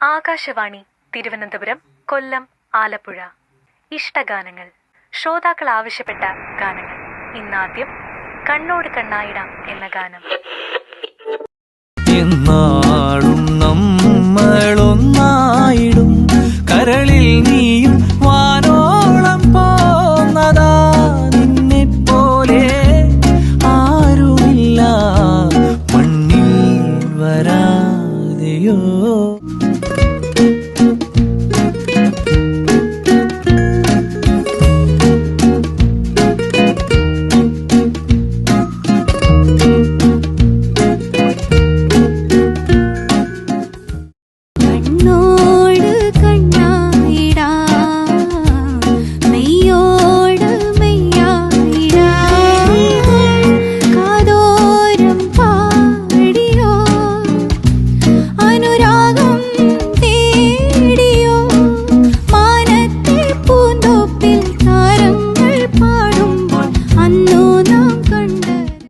ആകാശവാണി തിരുവനന്തപുരം കൊല്ലം ആലപ്പുഴ. ഇഷ്ടഗാനങ്ങൾ. ശ്രോതാക്കൾ ആവശ്യപ്പെട്ട ഗാനങ്ങൾ. ഇന്നാദ്യം കണ്ണോട് കണ്ണായിട എന്ന ഗാനം. ഇന്നാളും നമ്മളൊന്നായിടും. കരളിൽ നീ 的哟. അനുരാഗ